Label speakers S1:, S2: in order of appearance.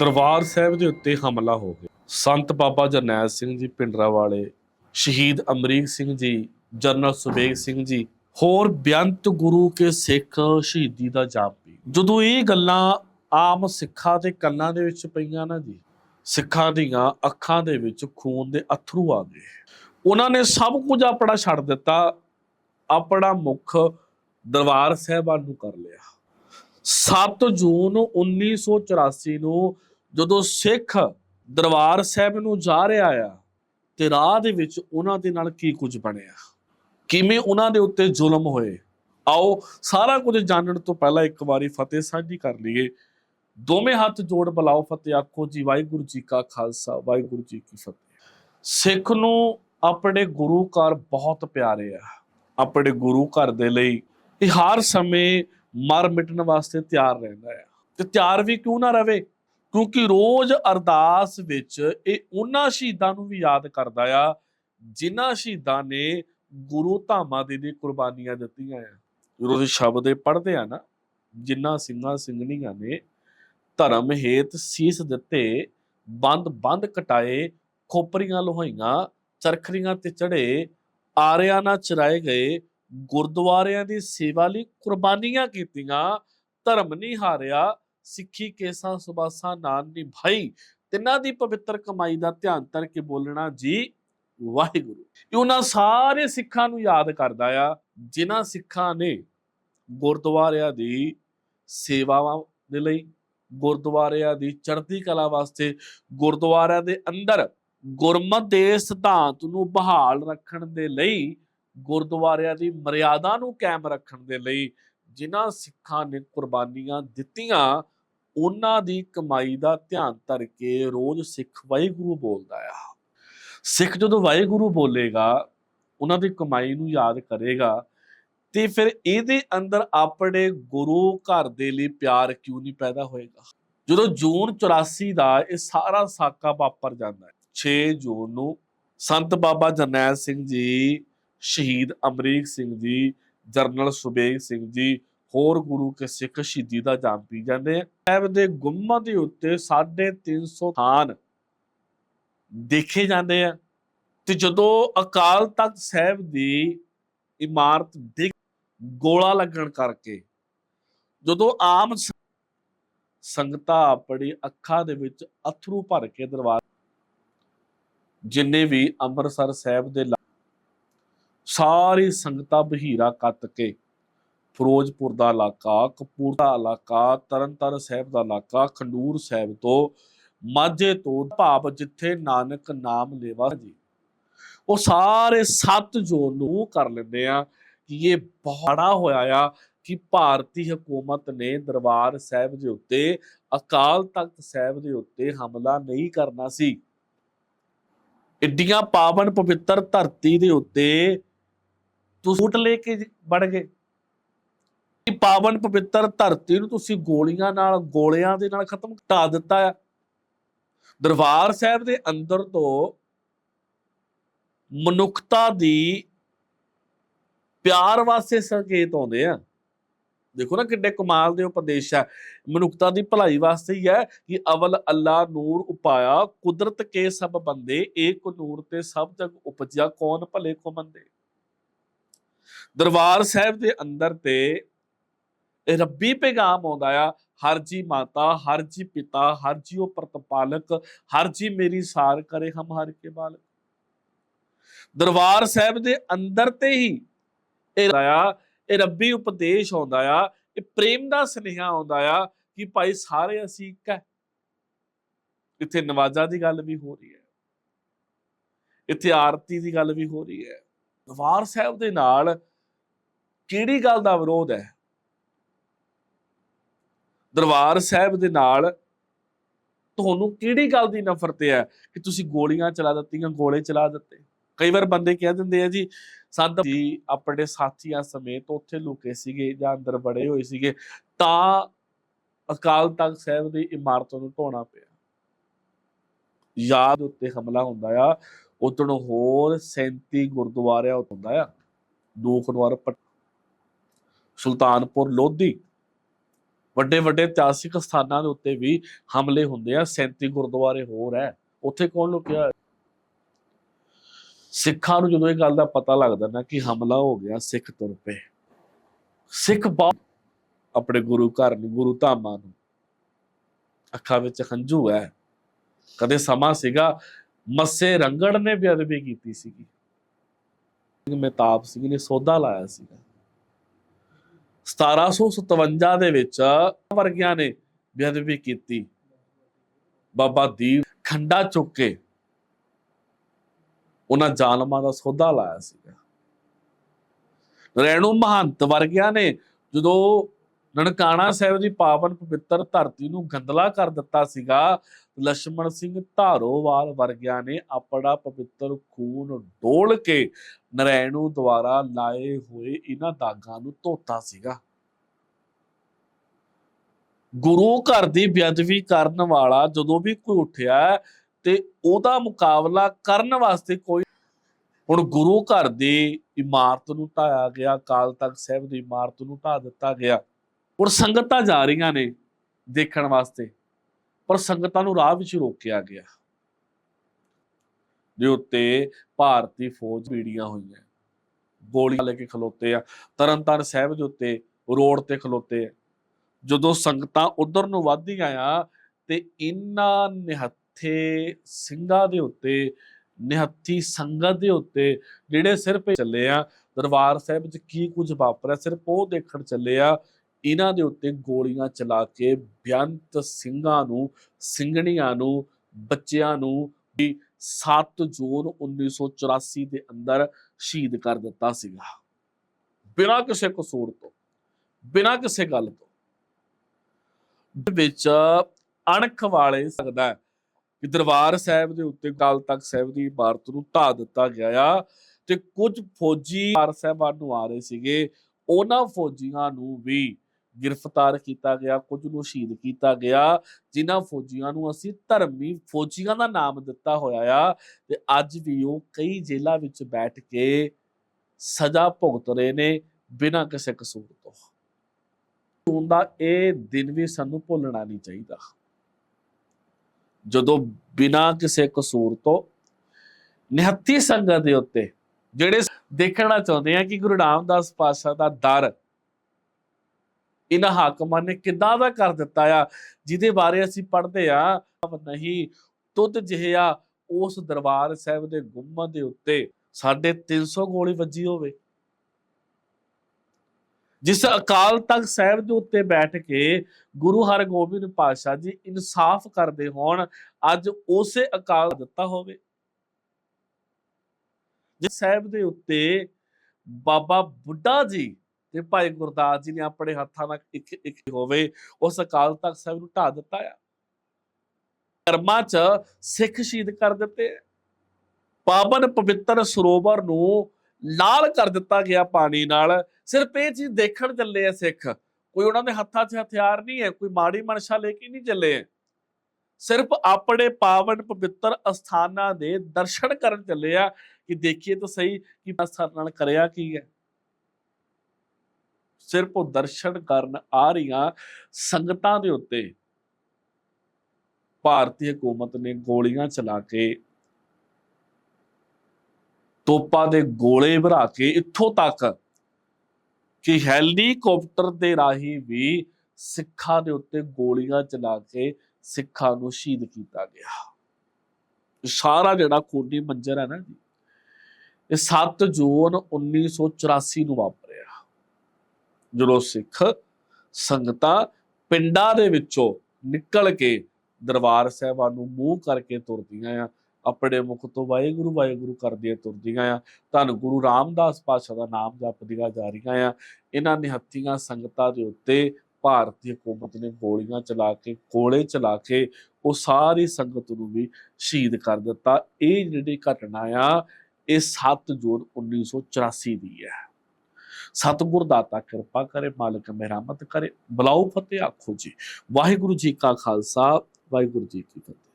S1: ਦਰਬਾਰ ਸਾਹਿਬ ਦੇ ਉੱਤੇ ਹਮਲਾ ਹੋ ਗਿਆ। ਸੰਤ ਬਾਬਾ ਜਰਨੈਲ ਸਿੰਘ ਜੀ ਪਿੰਡਰਾ ਵਾਲੇ, ਸ਼ਹੀਦ ਅਮਰੀਕ ਸਿੰਘ ਜੀ ਜਨਰਲ ਸੁਬੇਗ ਸਿੰਘ ਜੀ, ਹੋਰ ਬੇਅੰਤ ਗੁਰੂ ਕੇ ਸਿੱਖ ਸ਼ਹੀਦੀ ਦਾ ਜਾਪ ਪੀ ਜਦੋਂ ਇਹ ਗੱਲਾਂ ਆਮ ਸਿੱਖਾਂ ਦੇ ਕੰਨਾਂ ਦੇ ਵਿੱਚ ਪਈਆਂ ਨਾ ਜੀ, ਸਿੱਖਾਂ ਦੀਆਂ ਅੱਖਾਂ ਦੇ ਵਿੱਚ ਖੂਨ ਦੇ ਅਥਰੂ ਆ ਗਏ। ਉਹਨਾਂ ਨੇ ਸਭ ਕੁਝ ਆਪਣਾ ਛੱਡ ਦਿੱਤਾ, ਆਪਣਾ ਮੁੱਖ ਦਰਬਾਰ ਸਾਹਿਬਾਨ ਨੂੰ ਕਰ ਲਿਆ। 7 ਜੂਨ 1984 ਨੂੰ ਜਦੋਂ ਸਿੱਖ ਦਰਬਾਰ ਸਾਹਿਬ ਨੂੰ ਜਾ ਰਿਹਾ ਆ, ਤੇ ਰਾਹ ਦੇ ਵਿੱਚ ਉਹਨਾਂ ਦੇ ਨਾਲ ਕੀ ਕੁਝ ਬਣਿਆ? ਕਿਵੇਂ ਉਹਨਾਂ ਦੇ ਉੱਤੇ ਜ਼ੁਲਮ ਹੋਏ? ਆਓ ਸਾਰਾ ਕੁਝ ਜਾਣਨ ਤੋਂ ਪਹਿਲਾਂ ਇੱਕ ਵਾਰੀ ਫਤਿਹ ਸਾਂਝੀ ਕਰ ਲਈਏ। ਦੋਵੇਂ ਹੱਥ ਜੋੜ ਬੁਲਾਓ ਫਤਿਹ, ਆਖੋ ਜੀ, ਵਾਹਿਗੁਰੂ ਜੀ ਕਾ ਖਾਲਸਾ, ਵਾਹਿਗੁਰੂ ਜੀ ਕੀ ਫਤਿਹ। ਸਿੱਖ ਨੂੰ ਆਪਣੇ ਗੁਰੂ ਘਰ ਬਹੁਤ ਪਿਆਰੇ ਆ। ਆਪਣੇ ਗੁਰੂ ਘਰ ਦੇ ਲਈ ਇਹ ਹਰ ਸਮੇਂ ਮਰ ਮਿਟਣ ਵਾਸਤੇ ਤਿਆਰ ਰਹਿੰਦਾ ਆ। ਤੇ ਤਿਆਰ ਵੀ ਕਿਉਂ ਨਾ ਰਵੇ? ਕਿਉਂਕਿ ਰੋਜ਼ ਅਰਦਾਸ ਵਿੱਚ ਇਹ ਉਹਨਾਂ ਸ਼ਹੀਦਾਂ ਨੂੰ ਵੀ ਯਾਦ ਕਰਦਾ ਆ, ਜਿਨ੍ਹਾਂ ਸ਼ਹੀਦਾਂ ਨੇ ਗੁਰੂ ਧਾਮਾਂ ਦੇ ਲਈ ਕੁਰਬਾਨੀਆਂ ਦਿੱਤੀਆਂ ਆ। ਜਦੋਂ ਸ਼ਬਦ ਇਹ ਪੜ੍ਹਦੇ ਆ ਨਾ ਜਿਨ੍ਹਾਂ ਸਿੰਘਾਂ ਸਿੰਘਣੀਆਂ ਨੇ ਧਰਮ ਹੇਤ ਸੀਸ ਦਿੱਤੇ, ਬੰਦ ਬੰਦ ਕਟਾਏ, ਖੋਪਰੀਆਂ ਲੋਹਾਈਆਂ ਚਰਖਰੀਆਂ ਤੇ ਚੜੇ ਆਰਿਆਂ ਨਾਲ ਚਰਾਏ ਗਏ, ਗੁਰਦੁਆਰਿਆਂ ਦੀ ਸੇਵਾ ਲਈ ਕੁਰਬਾਨੀਆਂ ਕੀਤੀਆਂ, ਧਰਮ ਨਹੀਂ ਹਾਰਿਆ ਸਿੱਖੀ ਕੇਸਾਂ ਸੁਬਾਸਾਂ ਨਾਲ ਨਿਭਾਈ। ਤਿੰਨਾਂ ਦੀ ਪਵਿੱਤਰ ਕਮਾਈ ਦਾ ਧਿਆਨ ਧਰ ਕੇ ਬੋਲਣਾ ਜੀ, ਵਾਹਿਗੁਰੂ। ਇਹ ਉਹਨਾਂ ਸਾਰੇ ਸਿੱਖਾਂ ਨੂੰ ਯਾਦ ਕਰਦਾ ਆ, ਜਿਨ੍ਹਾਂ ਸਿੱਖਾਂ ਨੇ ਗੁਰਦੁਆਰਿਆਂ ਦੀ ਸੇਵਾਵਾਂ ਦੇ ਲਈ, ਗੁਰਦੁਆਰਿਆਂ ਦੀ ਚੜ੍ਹਦੀ ਕਲਾ ਵਾਸਤੇ ਗੁਰਦੁਆਰਿਆਂ ਦੇ ਅੰਦਰ ਗੁਰਮਤ ਦੇ ਸਿਧਾਂਤ ਨੂੰ ਬਹਾਲ ਰੱਖਣ ਦੇ ਲਈ, ਗੁਰਦੁਆਰਿਆਂ ਦੀ ਮਰਿਆਦਾ ਨੂੰ ਕਾਇਮ ਰੱਖਣ ਦੇ ਲਈ ਜਿਨ੍ਹਾਂ ਸਿੱਖਾਂ ਨੇ ਕੁਰਬਾਨੀਆਂ ਦਿੱਤੀਆਂ, ਉਹਨਾਂ ਦੀ ਕਮਾਈ ਦਾ ਧਿਆਨ ਧਰ ਕੇ ਰੋਜ਼ ਸਿੱਖ ਵਾਹਿਗੁਰੂ ਬੋਲਦਾ ਆ। ਸਿੱਖ ਜਦੋਂ ਵਾਹਿਗੁਰੂ ਬੋਲੇਗਾ, ਉਹਨਾਂ ਦੀ ਕਮਾਈ ਨੂੰ ਯਾਦ ਕਰੇਗਾ, ਤੇ ਫਿਰ ਇਹਦੇ ਅੰਦਰ ਆਪਣੇ ਗੁਰੂ ਘਰ ਦੇ ਲਈ ਪਿਆਰ ਕਿਉਂ ਨਹੀਂ ਪੈਦਾ ਹੋਏਗਾ? ਜਦੋਂ ਜੂਨ 84 ਦਾ ਇਹ ਸਾਰਾ ਸਾਕਾ ਵਾਪਰ ਜਾਂਦਾ ਹੈ 6 ਜੂਨ ਨੂੰ ਸੰਤ ਬਾਬਾ ਜਰਨੈਲ ਸਿੰਘ ਜੀ, ਸ਼ਹੀਦ ਅਮਰੀਕ ਸਿੰਘ ਜੀ, ਜਰਨਲ ਸੁਬੇਗ ਸਿੰਘ ਜੀ ਹੋਰ ਗੁਰੂ ਕੇ ਸਿੱਖ ਸ਼ਹੀਦੀ ਦਾ ਜਾਮ ਪੀ ਜਾਂਦੇ ਆ। ਸਾਹਿਬ ਦੇ ਗੁੰਮਤ ਦੇ ਉੱਤੇ 350 ਸਥਾਨ ਦੇਖੇ ਜਾਂਦੇ ਆ ਤੇ ਜਦੋਂ ਅਕਾਲ ਤਖਤ ਸਾਹਿਬ ਦੀ ਇਮਾਰਤ ਡਿੱਗ ਗੋਲਾ ਲੱਗਣ ਕਰਕੇ ਜਦੋਂ ਆਮ ਸੰਗਤਾਂ ਆਪਣੀ ਅੱਖਾਂ ਦੇ ਵਿੱਚ ਅਥਰੂ ਭਰ ਕੇ ਦਰਬਾਰ ਜਿੰਨੇ ਵੀ ਅੰਮ੍ਰਿਤਸਰ ਸਾਹਿਬ ਦੇ ਸਾਰੀ ਸੰਗਤਾਂ ਬਹੀਰਾ ਕੱਤ ਕੇ ਫਿਰੋਜ਼ਪੁਰ ਦਾ ਇਲਾਕਾ ਕਪੂਰ ਇਲਾਕਾ, ਤਰਨਤਾਰਨ ਸਾਹਿਬ ਦਾ ਇਲਾਕਾ, ਖੰਡੂਰ ਸਾਹਿਬ ਤੋਂ ਮਾਝੇ ਤੋਂ ਭਾਵ ਜਿੱਥੇ ਨਾਨਕ ਨਾਮ ਲੇਵਾ ਜੀ। ਉਹ ਸਾਰੇ ਸੱਤ ਜੋਨ ਨੂੰ ਕਰ ਲੈਂਦੇ ਆ ਕਿ ਇਹ ਬੜਾ ਹੋਇਆ ਆ ਕਿ ਭਾਰਤੀ ਹਕੂਮਤ ਨੇ ਦਰਬਾਰ ਸਾਹਿਬ ਦੇ ਉੱਤੇ, ਅਕਾਲ ਤਖਤ ਸਾਹਿਬ ਦੇ ਉੱਤੇ ਹਮਲਾ ਨਹੀਂ ਕਰਨਾ ਸੀ। ਇੱਡੀਆਂ ਪਾਵਨ ਪਵਿੱਤਰ ਧਰਤੀ ਦੇ ਉੱਤੇ ਤੁਸੀਂ ਲੈ ਕੇ ਵੜ ਗਏ। ਇਹ ਪਾਵਨ ਪਵਿੱਤਰ ਧਰਤੀ ਨੂੰ ਤੁਸੀਂ ਗੋਲੀਆਂ ਨਾਲ, ਗੋਲਿਆਂ ਦੇ ਨਾਲ ਖਤਮ ਢਾ ਦਿੱਤਾ ਆ। ਦਰਬਾਰ ਸਾਹਿਬ ਦੇ ਅੰਦਰ ਤੋਂ ਮਨੁੱਖਤਾ ਦੀ ਪਿਆਰ ਵਾਸਤੇ ਸੰਕੇਤ ਆਉਂਦੇ ਆ। ਦੇਖੋ ਨਾ ਕਿੱਡੇ ਕਮਾਲ ਦੇ ਉਪਦੇਸ਼ ਹੈ ਮਨੁੱਖਤਾ ਦੀ ਭਲਾਈ ਵਾਸਤੇ ਹੀ ਹੈ ਕਿ ਅਵਲ ਅੱਲਾ ਨੂਰ ਉਪਾਇਆ। ਕੁਦਰਤ ਕੇ ਸਭ ਬੰਦੇ, ਏਕ ਨੂਰ ਤੇ ਸਭ ਜਗ ਉਪਜਿਆ। ਕੌਣ ਭਲੇ ਕੋ ਮੰਦੇ? ਦਰਬਾਰ ਸਾਹਿਬ ਦੇ ਅੰਦਰ ਤੇ ਰੱਬੀ ਪੈਗਾਮ ਆਉਂਦਾ ਆ, ਹਰ ਜੀ ਮਾਤਾ, ਹਰ ਜੀ ਪਿਤਾ, ਹਰ ਜੀ ਉਹ ਪ੍ਰਤਪਾਲਕ, ਹਰ ਜੀ ਮੇਰੀ ਸਾਰ ਕਰੇ ਹਮ ਹਰ ਕੇ ਬਾਲਕ। ਦਰਬਾਰ ਸਾਹਿਬ ਦੇ ਅੰਦਰ ਤੇ ਹੀ ਇਹ ਆਇਆ ਇਹ ਰੱਬੀ ਉਪਦੇਸ਼ ਆਉਂਦਾ ਆ, ਇਹ ਪ੍ਰੇਮ ਦਾ ਸੁਨੇਹਾ ਆਉਂਦਾ ਆ ਕਿ ਭਾਈ ਸਾਰੇ ਅਸੀਂ ਇੱਕ ਹੈ। ਇੱਥੇ ਨਵਾਜ਼ਾ ਦੀ ਗੱਲ ਵੀ ਹੋ ਰਹੀ ਹੈ। ਇੱਥੇ ਆਰਤੀ ਦੀ ਗੱਲ ਵੀ ਹੋ ਰਹੀ ਹੈ। ਦਰਬਾਰ ਸਾਹਿਬ ਦੇ ਨਾਲ ਕਿਹੜੀ ਗੱਲ ਦਾ ਵਿਰੋਧ ਹੈ? ਦਰਬਾਰ ਸਾਹਿਬ ਦੇ ਨਾਲ ਤੁਹਾਨੂੰ ਕਿਹੜੀ ਗੱਲ ਦੀ ਨਫ਼ਰਤ ਹੈ ਕਿ ਤੁਸੀਂ ਗੋਲੀਆਂ ਚਲਾ ਦਿੱਤੀਆਂ, ਗੋਲੇ ਚਲਾ ਦਿੱਤੇ? ਕਈ ਵਾਰ ਬੰਦੇ ਕਹਿ ਦਿੰਦੇ ਆ ਜੀ, ਸੰਤ ਜੀ, ਆਪਣੇ ਸਾਥੀਆਂ ਸਮੇਤ ਉੱਥੇ ਲੁਕੇ ਸੀਗੇ ਜਾਂ ਅੰਦਰ ਬੜੇ ਹੋਏ ਸੀਗੇ, ਤਾਂ ਅਕਾਲ ਤਖਤ ਸਾਹਿਬ ਦੀ ਇਮਾਰਤ ਨੂੰ ਢੋਣਾ ਪਿਆ। ਯਾਦ ਉੱਤੇ ਹਮਲਾ ਹੁੰਦਾ ਆ ਉਦੋਂ ਹੋਰ 37 ਗੁਰਦੁਆਰਿਆਂ ਉੱਤੇ ਹੁੰਦਾ ਆ। ਦੋ ਗੁਰਦੁਆਰਾ ਸੁਲਤਾਨਪੁਰ ਲੋਧੀ ਵੱਡੇ ਵੱਡੇ ਇਤਿਹਾਸਿਕ ਸਥਾਨਾਂ ਦੇ ਉੱਤੇ ਵੀ ਹਮਲੇ ਹੁੰਦੇ ਆ। 37 ਗੁਰਦੁਆਰੇ ਹੋਰ ਹੈ। ਉੱਥੇ ਕੌਣ ਲੁਕਿਆ? ਹੈ? ਸਿੱਖਾਂ ਨੂੰ ਜਦੋਂ ਇਹ ਗੱਲ ਦਾ ਪਤਾ ਲੱਗਦਾ ਨਾ ਕਿ ਹਮਲਾ ਹੋ ਗਿਆ, ਸਿੱਖ ਤੁਰ ਪਏ। ਸਿੱਖ ਬਹੁਤ ਆਪਣੇ ਗੁਰੂ ਘਰ ਨੂੰ, ਗੁਰੂ ਧਾਮਾਂ ਨੂੰ। ਅੱਖਾਂ ਵਿੱਚ ਹੰਝੂ ਹੈ। ਕਦੇ ਸਮਾਂ ਸੀਗਾ, ਮੱਸੇ ਰੰਗੜ ਨੇ ਬੇਅਦਬੀ ਕੀਤੀ ਸੀਗੀ। ਮਹਿਤਾਬ ਸਿੰਘ ਨੇ ਸੌਦਾ ਲਾਇਆ ਸੀਗਾ। 1757 ਦੇ ਵਿੱਚ ਵਰਗਿਆਂ ਨੇ ਬੇਅਦਬੀ ਕੀਤੀ। ਬਾਬਾ ਦੀਪ ਖੰਡਾ ਚੁੱਕ ਕੇ ਉਹਨਾਂ ਜ਼ਾਲਮਾਂ ਦਾ ਸੌਦਾ ਲਾਇਆ ਸੀਗਾ। ਰੈਣੂ ਮਹੰਤ ਵਰਗਿਆਂ ਨੇ ਜਦੋਂ ਨਨਕਾਣਾ ਸਾਹਿਬ ਦੀ ਪਾਵਨ ਪਵਿੱਤਰ ਧਰਤੀ ਨੂੰ ਗੰਦਲਾ ਕਰ ਦਿੱਤਾ ਸੀਗਾ ਲక్ష్మణ ਸਿੰਘ ਧਾਰੋਵਾਲ ਵਰਗਿਆਂ ਨੇ ਆਪਣਾ ਪਵਿੱਤਰ ਖੂਨ ਡੋਲ ਕੇ ਨਰੈਣੂ ਦੁਆਰਾ ਲਾਏ ਹੋਏ ਇਹਨਾਂ ਦਾਗਾਂ ਨੂੰ ਧੋਤਾ ਸੀਗਾ। ਗੁਰੂ ਘਰ ਦੀ ਬੇਅਦਬੀ ਕਰਨ ਵਾਲਾ ਜਦੋਂ ਵੀ ਕੋਈ ਉੱਠਿਆ ਤੇ ਉਹਦਾ ਮੁਕਾਬਲਾ ਕਰਨ ਵਾਸਤੇ ਕੋਈ ਹੁਣ ਗੁਰੂ ਘਰ ਦੀ ਇਮਾਰਤ ਨੂੰ ਢਾਇਆ ਗਿਆ ਕਾਲ ਤਖਤ ਸਾਹਿਬ ਦੀ ਇਮਾਰਤ ਨੂੰ ਢਾ ਦਿੱਤਾ ਗਿਆ। ਹੁਣ ਸੰਗਤਾਂ ਜਾ ਰਹੀਆਂ ਨੇ ਦੇਖਣ ਵਾਸਤੇ। ਪਰ ਸੰਗਤਾਂ ਨੂੰ ਰਾਹ ਵਿੱਚ ਰੋਕਿਆ ਗਿਆ। ਦੇ ਉੱਤੇ ਭਾਰਤੀ ਫੌਜ ਬੀੜੀਆਂ ਹੋਈਆਂ। ਗੋਲੀਆਂ ਲੈ ਕੇ ਖਲੋਤੇ ਆ। ਤਰਨਤਾਰਨ ਸਾਹਿਬ ਦੇ ਉੱਤੇ ਰੋਡ ਤੇ ਖਲੋਤੇ ਆ। ਜਦੋਂ ਸੰਗਤਾਂ ਉਧਰ ਨੂੰ ਵੱਧਦੀਆਂ ਆ ਤੇ ਇਹਨਾਂ ਨਿਹੱਥੇ ਸਿੰਘਾਂ ਦੇ ਉੱਤੇ, ਨਿਹੱਥੀ ਸੰਗਤ ਦੇ ਉੱਤੇ ਜਿਹੜੇ ਸਿਰਫ ਚੱਲੇ ਆ, ਦਰਬਾਰ ਸਾਹਿਬ 'ਚ ਕੀ ਕੁਝ ਵਾਪਰਿਆ, ਸਿਰਫ ਉਹ ਦੇਖਣ ਚੱਲੇ ਆ ਇਹਨਾਂ ਦੇ ਉੱਤੇ ਗੋਲੀਆਂ ਚਲਾ ਕੇ ਬੇਅੰਤ ਸਿੰਘਾਂ ਨੂੰ, ਸਿੰਘਣੀਆਂ ਨੂੰ, ਬੱਚਿਆਂ ਨੂੰ ਵੀ 7 ਜੂਨ 1984 ਦੇ ਅੰਦਰ ਸ਼ਹੀਦ ਕਰ ਦਿੱਤਾ ਸੀਗਾ। ਬਿਨਾਂ ਕਿਸੇ ਕਸੂਰ ਤੋਂ, ਬਿਨਾਂ ਕਿਸੇ ਗੱਲ ਤੋਂ। ਵਿੱਚ ਅਣਖ ਵਾਲੇ ਸਕਦਾ ਕਿ ਦਰਬਾਰ ਸਾਹਿਬ ਦੇ ਉੱਤੇ ਕਾਲ ਤਖਤ ਸਾਹਿਬ ਦੀ ਇਮਾਰਤ ਨੂੰ ਢਾ ਦਿੱਤਾ ਗਿਆ ਆ ਤੇ ਕੁਝ ਫੌਜੀ ਦਰਬਾਰ ਸਾਹਿਬਾਨ ਨੂੰ ਆ ਰਹੇ ਸੀਗੇ। ਉਹਨਾਂ ਫੌਜੀਆਂ ਨੂੰ ਵੀ ਗ੍ਰਿਫਤਾਰ ਕੀਤਾ ਗਿਆ, ਕੁਝ ਨੂੰ ਸ਼ਹੀਦ ਕੀਤਾ ਗਿਆ, ਜਿਨ੍ਹਾਂ ਫੌਜੀਆਂ ਨੂੰ ਅਸੀਂ ਧਰਮੀ, ਫੌਜੀਆਂ ਦਾ ਨਾਮ ਦਿੱਤਾ ਹੋਇਆ ਆ। ਤੇ ਅੱਜ ਵੀ ਉਹ ਕਈ ਜੇਲ੍ਹਾਂ ਵਿੱਚ ਬੈਠ ਕੇ ਸਜ਼ਾ ਭੁਗਤ ਰਹੇ ਨੇ ਬਿਨਾਂ ਕਿਸੇ ਕਸੂਰ ਤੋਂ। ਹੁੰਦਾ ਇਹ ਦਿਨ ਵੀ ਸਾਨੂੰ ਭੁੱਲਣਾ ਨਹੀਂ ਚਾਹੀਦਾ। ਜਦੋਂ ਬਿਨਾਂ ਕਿਸੇ ਕਸੂਰ ਤੋਂ ਨਿਹੱਤੀ ਸੰਗਤ ਦੇ ਉੱਤੇ, ਜਿਹੜੇ ਦੇਖਣਾ ਚਾਹੁੰਦੇ ਆ ਕਿ ਗੁਰੂ ਰਾਮਦਾਸ ਪਾਤਸ਼ਾਹ ਦਾ ਦਰ ਇਹਨਾਂ ਹਾਕਮਾਂ ਨੇ ਕਿੱਦਾਂ ਦਾ ਕਰ ਦਿੱਤਾ ਆ? ਜਿਹਦੇ ਬਾਰੇ ਅਸੀਂ ਪੜ੍ਹਦੇ ਆ ਨਹੀਂ, ਤੁਧ ਜਿਹਾ ਉਸ ਦਰਬਾਰ ਸਾਹਿਬ ਦੇ ਗੁੰਮਤ ਦੇ ਉੱਤੇ ਸਾਡੇ 300 ਗੋਲੀ ਵੱਜੀ ਹੋਵੇ। ਜਿਸ ਅਕਾਲ ਤਖਤ ਸਾਹਿਬ ਦੇ ਉੱਤੇ ਬੈਠ ਕੇ ਗੁਰੂ ਹਰਗੋਬਿੰਦ ਪਾਤਸ਼ਾਹ ਜੀ ਇਨਸਾਫ ਕਰਦੇ ਹੋਣ, ਅੱਜ ਉਸੇ ਅਕਾਲ ਦਿੱਤਾ ਹੋਵੇ। ਜਿਸ ਸਾਹਿਬ ਦੇ ਉੱਤੇ ਬਾਬਾ ਬੁੱਢਾ ਜੀ ਤੇ ਭਾਈ ਗੁਰਦਾਸ ਜੀ ਨੇ ਆਪਣੇ ਹੱਥਾਂ ਨਾਲ ਇੱਕ ਇੱਕ ਹੋਵੇ, ਉਸ ਅਕਾਲ ਤਖਤ ਸਾਹਿਬ ਨੂੰ ਢਾ ਦਿੱਤਾ ਆ। ਕਰਮਾਂ 'ਚ ਸਿੱਖ ਸ਼ਹੀਦ ਕਰ ਦਿੱਤੇ ਆ। ਪਾਵਨ ਪਵਿੱਤਰ ਸਰੋਵਰ ਨੂੰ ਲਾਲ ਕਰ ਦਿੱਤਾ ਗਿਆ ਪਾਣੀ ਨਾਲ। ਸਿਰਫ ਇਹ ਚੀਜ਼ ਦੇਖਣ ਚੱਲੇ ਆ ਸਿੱਖ। ਕੋਈ ਉਹਨਾਂ ਦੇ ਹੱਥਾਂ 'ਚ ਹਥਿਆਰ ਨਹੀਂ ਹੈ, ਕੋਈ ਮਾੜੀ ਮਨਸ਼ਾ ਲੈ ਕੇ ਨਹੀਂ ਚੱਲੇ। ਆ ਸਿਰਫ ਆਪਣੇ ਪਾਵਨ ਪਵਿੱਤਰ ਅਸਥਾਨਾਂ ਦੇ ਦਰਸ਼ਨ ਕਰਨ ਚੱਲੇ ਆ ਕਿ ਦੇਖੀਏ ਤਾਂ ਸਹੀ ਕਿ ਅਸਥਾਨ ਨਾਲ ਕਰਿਆ ਕੀ ਹੈ। ਸਿਰਫ ਉਹ ਦਰਸ਼ਨ ਕਰਨ ਆ ਰਹੀਆਂ ਸੰਗਤਾਂ ਦੇ ਉੱਤੇ। ਭਾਰਤੀ ਹਕੂਮਤ ਨੇ ਗੋਲੀਆਂ ਚਲਾ ਕੇ, ਤੋਪਾਂ ਦੇ ਗੋਲੇ ਭਰਾ ਕੇ ਇੱਥੋਂ ਤੱਕ ਕਿ ਹੈਲੀਕਾਪਟਰ ਦੇ ਰਾਹੀਂ ਵੀ ਸਿੱਖਾਂ ਦੇ ਉੱਤੇ ਗੋਲੀਆਂ ਚਲਾ ਕੇ ਸਿੱਖਾਂ ਨੂੰ ਸ਼ਹੀਦ ਕੀਤਾ ਗਿਆ। ਸਾਰਾ ਜਿਹੜਾ ਖੂਨੀ ਮੰਜ਼ਰ ਹੈ ਨਾ ਜੀ, ਇਹ 7 ਜੂਨ 1984 ਨੂੰ ਵਾਪਰਿਆ। ਜਦੋਂ ਸਿੱਖ ਸੰਗਤਾਂ ਪਿੰਡਾਂ ਦੇ ਵਿੱਚੋਂ ਨਿਕਲ ਕੇ ਦਰਬਾਰ ਸਾਹਿਬਾਂ ਨੂੰ ਮੂੰਹ ਕਰਕੇ ਤੁਰਦੀਆਂ ਆ, ਆਪਣੇ ਮੁਖ ਤੋਂ ਵਾਹਿਗੁਰੂ ਵਾਹਿਗੁਰੂ ਕਰਦੀਆਂ ਤੁਰਦੀਆਂ ਆ, ਧੰਨ ਗੁਰੂ ਰਾਮਦਾਸ ਪਾਤਸ਼ਾਹ ਦਾ ਨਾਮ ਜਪਦੀਆਂ ਜਾ ਰਹੀਆਂ ਆ। ਇਹਨਾਂ ਨਿਹੱਥੀਆਂ ਸੰਗਤਾਂ ਦੇ ਉੱਤੇ ਭਾਰਤੀ ਹਕੂਮਤ ਨੇ ਗੋਲੀਆਂ ਚਲਾ ਕੇ ਕੋਲੇ ਚਲਾ ਕੇ ਉਹ ਸਾਰੀ ਸੰਗਤ ਨੂੰ ਵੀ ਸ਼ਹੀਦ ਕਰ ਦਿੱਤਾ। ਇਹ ਜਿਹੜੀ ਘਟਨਾ ਆ, ਇਹ 7 ਜੂਨ 1984 ਦੀ ਹੈ। ਸਤਿਗੁਰ ਦਾਤਾ, ਕਿਰਪਾ ਕਰੇ, ਮਾਲਕ ਮਿਹਰਮਤ ਕਰੇ। ਬਲਾਉ ਫਤਿਹ ਆਖੋ ਜੀ। ਵਾਹਿਗੁਰੂ ਜੀ ਕਾ ਖਾਲਸਾ, ਵਾਹਿਗੁਰੂ ਜੀ ਕੀ ਫਤਿਹ।